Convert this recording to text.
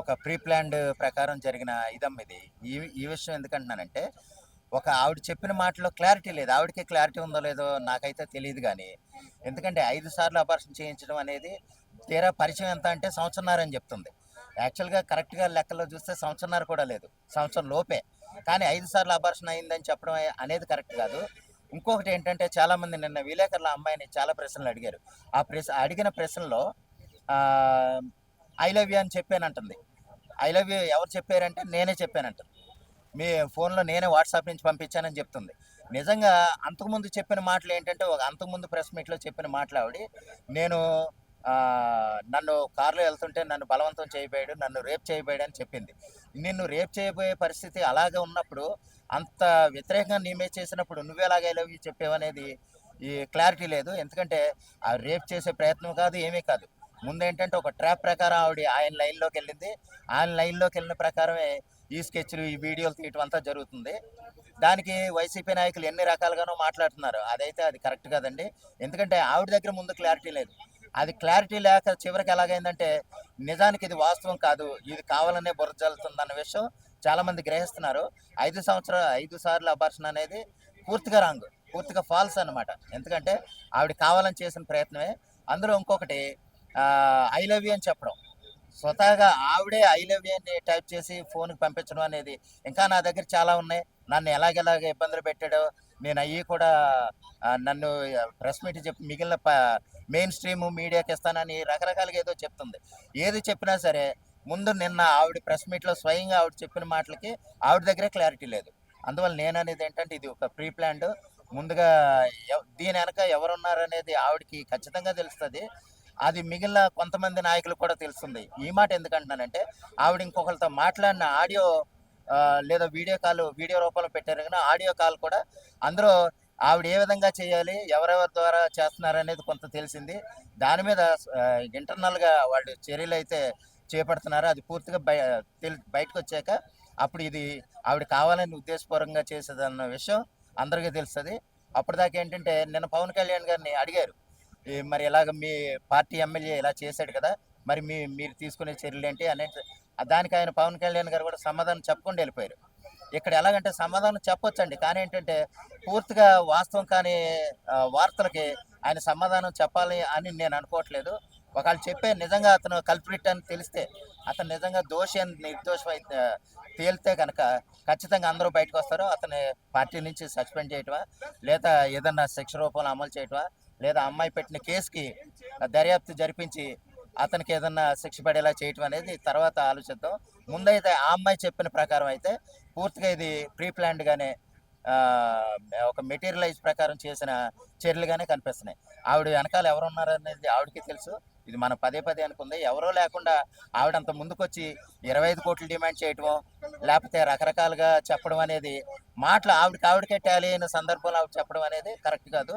ఒక pre planned ప్రకారం జరిగిన ఇదమ్మ ఇది. ఈ ఈ విషయం ఎందుకంటున్నానంటే ఒక ఆవిడ చెప్పిన మాటలో క్లారిటీ లేదు. ఆవిడకి క్లారిటీ ఉందో లేదో నాకైతే తెలియదు కానీ ఎందుకంటే ఐదు సార్లు అబార్షన్ చేయించడం అనేది తీరా పరిచయం ఎంత అంటే సంవత్సరన్నర అని చెప్తుంది. యాక్చువల్గా కరెక్ట్గా లెక్కలో చూస్తే సంవత్సరన్నర కూడా లేదు. సంవత్సరం లోపే. కానీ ఐదు సార్లు అబార్షన్ అయిందని చెప్పడం అనేది కరెక్ట్ కాదు. ఇంకొకటి ఏంటంటే చాలామంది నిన్న విలేకరుల అమ్మాయిని చాలా ప్రశ్నలు అడిగారు. ఆ ప్రశ్న అడిగిన ప్రశ్నలో ఐ లవ్ యూ అని చెప్పానంటుంది. ఐ లవ్ యూ ఎవరు చెప్పారంటే నేనే చెప్పానంట. మీ ఫోన్లో నేనే వాట్సాప్ నుంచి పంపించానని చెప్తుంది. నిజంగా అంతకుముందు చెప్పిన మాటలు ఏంటంటే ఒక అంతకుముందు ప్రెస్ మీట్లో చెప్పిన మాటలు ఆవిడ నేను నన్ను కారులో వెళ్తుంటే నన్ను బలవంతం చేయబోయాడు నన్ను రేప్ చేయబోయాడు అని చెప్పింది. నిన్ను రేప్ చేయబోయే పరిస్థితి అలాగే ఉన్నప్పుడు అంత వ్యతిరేకంగా నీ మీద చేసినప్పుడు నువ్వే ఎలాగే లవ్ చెప్పేవనేది ఈ క్లారిటీ లేదు. ఎందుకంటే ఆ రేప్ చేసే ప్రయత్నం కాదు ఏమీ కాదు. ముందు ఏంటంటే ఒక ట్రాప్ ప్రకారం ఆవిడ ఆయన లైన్లోకి వెళ్ళింది. ఆయన లైన్లోకి వెళ్ళిన ప్రకారమే ఈ స్కెచ్లు ఈ వీడియోలు తీయటం అంతా జరుగుతుంది. దానికి వైసీపీ నాయకులు ఎన్ని రకాలుగానో మాట్లాడుతున్నారు. అదైతే అది కరెక్ట్ కాదండి. ఎందుకంటే ఆవిడ దగ్గర ముందు క్లారిటీ లేదు. అది క్లారిటీ లేక చివరికి ఎలాగైందంటే నిజానికి ఇది వాస్తవం కాదు. ఇది కావాలనే బుర్ర జల్లుతుందన్న విషయం చాలామంది గ్రహిస్తున్నారు. ఐదు సంవత్సరాలు ఐదు సార్లు అబార్షన్ అనేది పూర్తిగా రాంగ్ పూర్తిగా ఫాల్స్ అన్నమాట. ఎందుకంటే ఆవిడ కావాలని చేసిన ప్రయత్నమే. అందులో ఇంకొకటి ఐ లవ్ యూ అని చెప్పడం. స్వతహాగా ఆవిడే ఐ లవ్ యూ అని టైప్ చేసి ఫోన్కి పంపించడం అనేది ఇంకా నా దగ్గర చాలా ఉన్నాయి. నన్ను ఎలాగెలాగ ఇబ్బందులు పెట్టాడో నేను అయ్యి కూడా నన్ను ప్రెస్ మీట్ చెప్పి మిగిలిన మెయిన్ స్ట్రీమ్ మీడియాకి ఇస్తానని రకరకాలుగా ఏదో చెప్తుంది. ఏది చెప్పినా సరే ముందు నిన్న ఆవిడ ప్రెస్ మీట్లో స్వయంగా ఆవిడ చెప్పిన మాటలకి ఆవిడ దగ్గరే క్లారిటీ లేదు. అందువల్ల నేను అనేది ఏంటంటే ఇది ఒక ప్రీ ప్లాన్డ్ ముందుగా దీని వెనక ఎవరున్నారనేది ఆవిడకి ఖచ్చితంగా తెలుస్తుంది. అది మిగిలిన కొంతమంది నాయకులు కూడా తెలుస్తుంది. ఈ మాట ఎందుకంటున్నానంటే ఆవిడ ఇంకొకరితో మాట్లాడిన ఆడియో లేదా వీడియో కాల్ వీడియో రూపంలో పెట్టారు కానీ ఆడియో కాల్ కూడా అందరూ ఆవిడ ఏ విధంగా చేయాలి ఎవరెవరి ద్వారా చేస్తున్నారు అనేది కొంత తెలిసింది. దాని మీద ఇంటర్నల్గా వాళ్ళు చర్యలు అయితే చేపడుతున్నారు. అది పూర్తిగా బయ తెలి- బయటకు వచ్చాక అప్పుడు ఇది ఆవిడ కావాలని ఉద్దేశపూర్వకంగా చేసేదన్న విషయం అందరికీ తెలుస్తుంది. అప్పటిదాకా ఏంటంటే నిన్న పవన్ కళ్యాణ్ గారిని అడిగారు. మరి ఇలాగ మీ పార్టీ ఎమ్మెల్యే ఇలా చేశాడు కదా మరి మీ మీరు తీసుకునే చర్యలు ఏంటి అనే దానికి ఆయన పవన్ కళ్యాణ్ గారు కూడా సమాధానం చెప్పకుండా వెళ్ళిపోయారు. ఇక్కడ ఎలాగంటే సమాధానం చెప్పొచ్చండి కానీ ఏంటంటే పూర్తిగా వాస్తవం కాని వార్తలకి ఆయన సమాధానం చెప్పాలి అని నేను అనుకోవట్లేదు. ఒకవేళ చెప్పే నిజంగా అతను కల్ప్రిట్ అని తెలిస్తే అతను నిజంగా దోషి అని నిర్దోషం అయితే తేలితే కనుక ఖచ్చితంగా అందరూ బయటకు వస్తారు. అతని పార్టీ నుంచి సస్పెండ్ చేయటమా లేదా ఏదన్నా శిక్ష రూపంలో అమలు చేయటమా లేదా అమ్మాయి పెట్టిన కేసుకి దర్యాప్తు జరిపించి అతనికి ఏదన్నా శిక్ష పడేలా చేయటం అనేది తర్వాత ఆలోచిద్దాం. ముందైతే ఆ అమ్మాయి చెప్పిన ప్రకారం అయితే పూర్తిగా ఇది ప్రీ ప్లాన్డ్గానే ఒక మెటీరియలైజ్ ప్రకారం చేసిన చర్యలుగానే కనిపిస్తున్నాయి. ఆవిడ వెనకాల ఎవరు ఉన్నారనేది ఆవిడకి తెలుసు. ఇది మనం పదే పదే అనుకుంది. ఎవరో లేకుండా ఆవిడ అంత ముందుకొచ్చి ఇరవై ఐదు కోట్లు డిమాండ్ చేయటం లేకపోతే రకరకాలుగా చెప్పడం అనేది మాటలు ఆవిడకి ఆవిడకే టాలీ అయిన సందర్భంలో ఆవిడ చెప్పడం అనేది కరెక్ట్ కాదు.